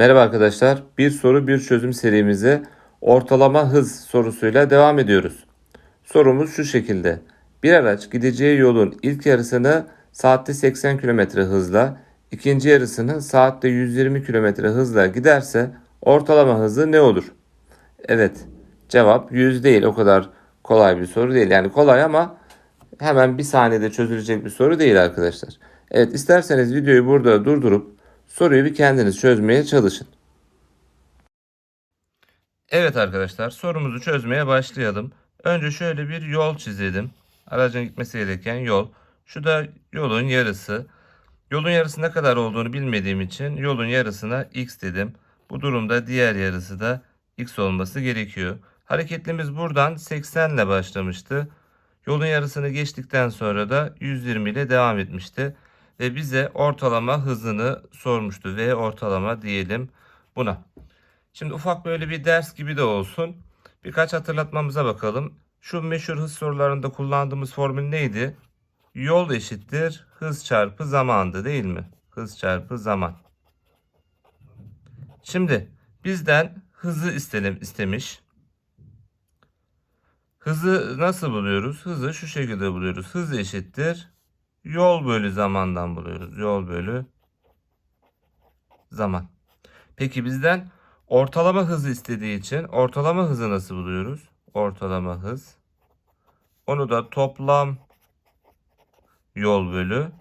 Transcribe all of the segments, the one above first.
Merhaba arkadaşlar. Bir soru bir çözüm serimize ortalama hız sorusuyla devam ediyoruz. Sorumuz şu şekilde. Bir araç gideceği yolun ilk yarısını saatte 80 km hızla, ikinci yarısını saatte 120 km hızla giderse ortalama hızı ne olur? Evet. Cevap 100 değil. O kadar kolay bir soru değil. Yani kolay ama hemen bir saniyede çözülecek bir soru değil arkadaşlar. Evet isterseniz videoyu burada durdurup soruyu bir kendiniz çözmeye çalışın. Evet arkadaşlar sorumuzu çözmeye başlayalım. Önce şöyle bir yol çizelim. Aracın gitmesi gereken yol. Şu da yolun yarısı. Yolun yarısı ne kadar olduğunu bilmediğim için yolun yarısına x dedim. Bu durumda diğer yarısı da x olması gerekiyor. Hareketimiz buradan 80 ile başlamıştı. Yolun yarısını geçtikten sonra da 120 ile devam etmişti. Ve bize ortalama hızını sormuştu. V ortalama diyelim buna. Şimdi ufak böyle bir ders gibi de olsun. Birkaç hatırlatmamıza bakalım. Şu meşhur hız sorularında kullandığımız formül neydi? Yol eşittir hız çarpı zamandı değil mi? Hız çarpı zaman. Şimdi bizden hızı istedim, istemiş. Hızı nasıl buluyoruz? Hızı şu şekilde buluyoruz. Hız eşittir yol bölü zamandan buluyoruz. Yol bölü zaman. Peki bizden ortalama hızı istediği için ortalama hızı nasıl buluyoruz? Ortalama hız. Onu da toplam yol bölü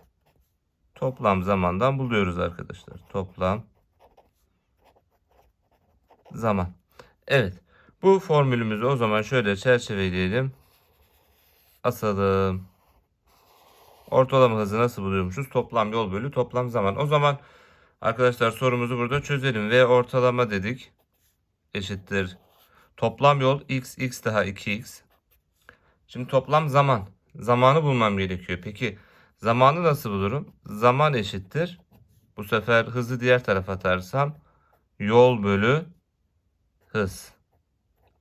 toplam zamandan buluyoruz arkadaşlar. Toplam zaman. Evet. Bu formülümüzü o zaman şöyle çerçeveleyelim. Asalım. Ortalama hızı nasıl buluyormuşuz? Toplam yol bölü toplam zaman. O zaman arkadaşlar sorumuzu burada çözelim. V ortalama dedik. Eşittir. Toplam yol x, x daha 2x. Şimdi toplam zaman. Zamanı bulmam gerekiyor. Peki zamanı nasıl bulurum? Zaman eşittir. Bu sefer hızı diğer tarafa atarsam yol bölü hız.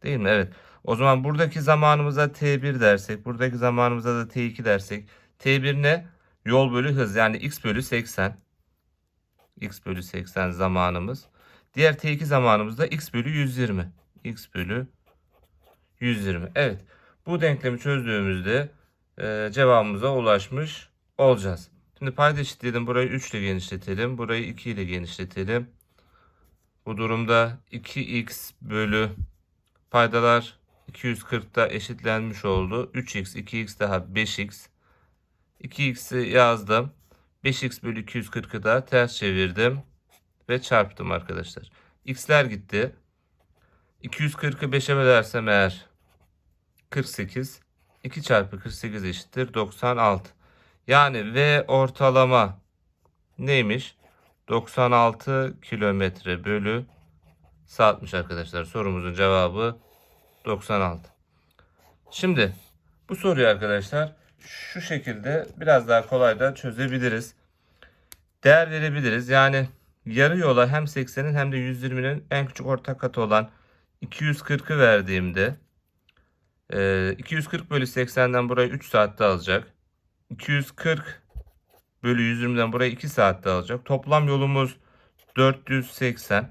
Değil mi? Evet. O zaman buradaki zamanımıza T1 dersek, buradaki zamanımıza da T2 dersek, T1 ne? Yol bölü hız yani x bölü 80. x bölü 80 zamanımız. Diğer T2 zamanımız da x bölü 120. x bölü 120. Evet. Bu denklemi çözdüğümüzde e, cevabımıza ulaşmış olacağız. Şimdi payda eşitleyelim. Burayı 3 ile genişletelim. Burayı 2 ile genişletelim. Bu durumda 2x bölü paydalar 240'da eşitlenmiş oldu. 3x, 2x daha 5x. 2x'i yazdım. 5x bölü 240'ı da ters çevirdim. Ve çarptım arkadaşlar. x'ler gitti. 240'ı 5'e bölersem eğer 48. 2 çarpı 48 eşittir 96. Yani V ortalama neymiş? 96 kilometre bölü saatmiş arkadaşlar. Sorumuzun cevabı 96. Şimdi bu soruyu arkadaşlar şu şekilde biraz daha kolay da çözebiliriz. Değer verebiliriz. Yani yarı yola hem 80'in hem de 120'nin en küçük ortak katı olan 240'ı verdiğimde 240 bölü 80'den burayı 3 saatte alacak. 240 bölü 120'den burayı 2 saatte alacak. Toplam yolumuz 480.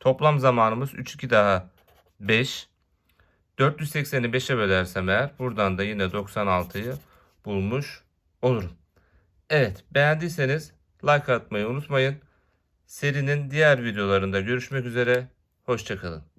Toplam zamanımız 3 2 daha 5. 480'i 5'e bölersem eğer buradan da yine 96'yı bulmuş olurum. Evet beğendiyseniz like atmayı unutmayın. Serinin diğer videolarında görüşmek üzere. Hoşçakalın.